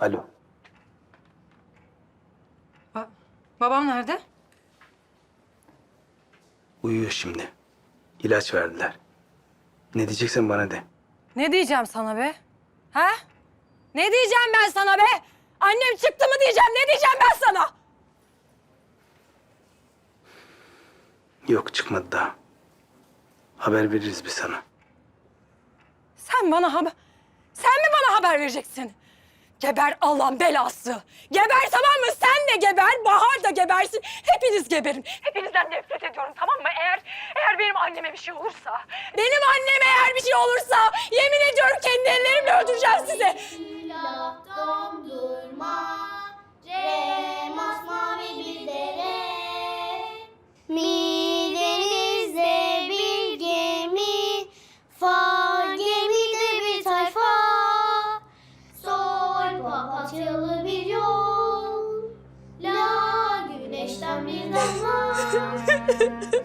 Alo. Ba- babam nerede? Uyuyor şimdi. İlaç verdiler. Ne diyeceksen bana de. Ne diyeceğim sana be? Ha? Ne diyeceğim ben sana be? Annem çıktı mı diyeceğim, ne diyeceğim ben sana? Yok çıkmadı daha. Haber veririz biz sana. Sen bana haber... Sen mi bana haber vereceksin? Geber Allah'ın belası. Geber tamam mı? Sen de geber, Bahar da gebersin. Hepiniz geberin. Hepinizden nefret ediyorum tamam mı? Eğer eğer benim anneme bir şey olursa, benim anneme eğer bir şey olursa yemin ediyorum kendi ellerimle öldüreceğim sizi. Külah dondurma, re masmavi bir したみん。なも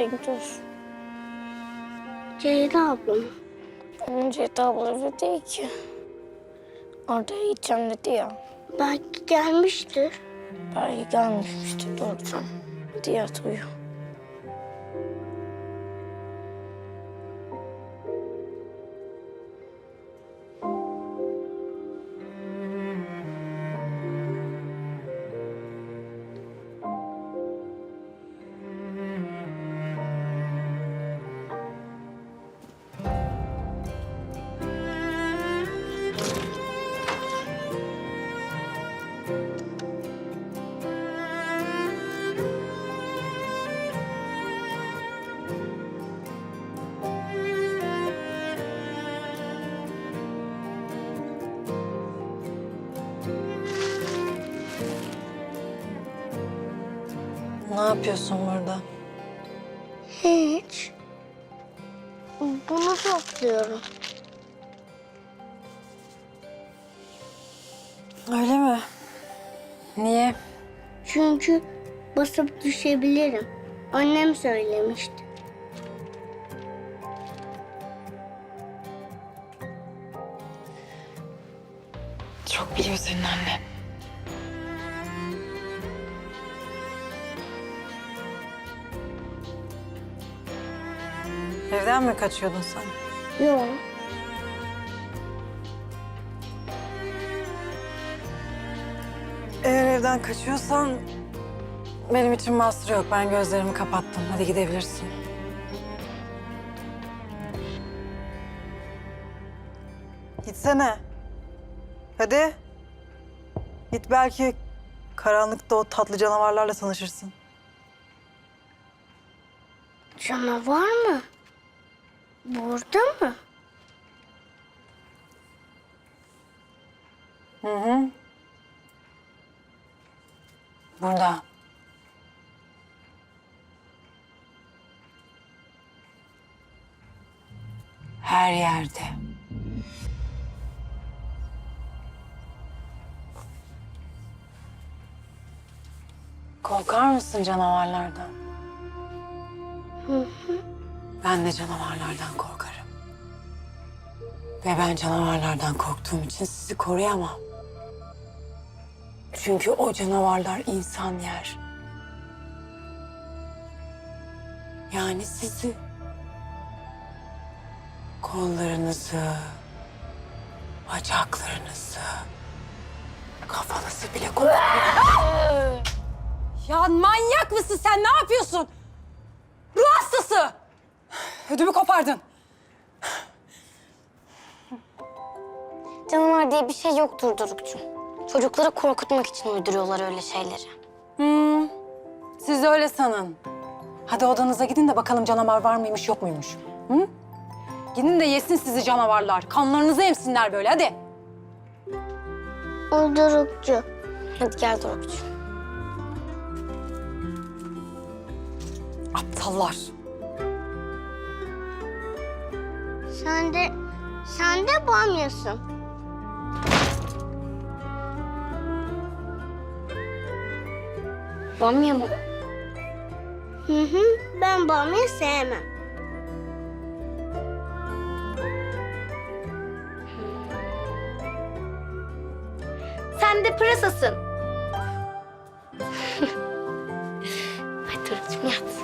Gidiyorsun? Ceyda ablam. Onun Ceyda abla evi değil ki. Orada gideceğim dedi ya. Belki gelmiştir. Belki gelmişmiştir Doruk'cum. Hadi yat yapıyorsun burada? Hiç. Bunu topluyorum. Öyle mi? Niye? Çünkü basıp düşebilirim. Annem söylemişti. Çok biliyor senin annen. Evden mi kaçıyordun sen? Yok. Eğer evden kaçıyorsan benim için mahsur yok. Ben gözlerimi kapattım. Hadi gidebilirsin. Gitsene. Hadi. Git belki karanlıkta o tatlı canavarlarla tanışırsın. Canavar mı? Burada mı? Hı hı. Burada. Her yerde. Korkar mısın canavarlardan? Ben de canavarlardan korkarım. Ve ben canavarlardan korktuğum için sizi koruyamam. Çünkü o canavarlar insan yer. Yani sizi. Kollarınızı, bacaklarınızı, kafanızı bile koruyamam. Ya manyak mısın sen? Ne yapıyorsun? Ödümü kopardın. Canavar diye bir şey yoktur Doruk'cum. Çocukları korkutmak için uyduruyorlar öyle şeyleri. Hmm, siz öyle sanın. Hadi odanıza gidin de bakalım canavar var mıymış yok muymuş. Hı? Gidin de yesin sizi canavarlar. Kanlarınızı emsinler böyle hadi. Uydurukçu. Hadi gel Doruk'cum. Aptallar. Sen de, sen de bamyasın. Bamya mı? Hı hı, ben bamya sevmem. Sen de pırasasın. Hadi Doruk'cum yat.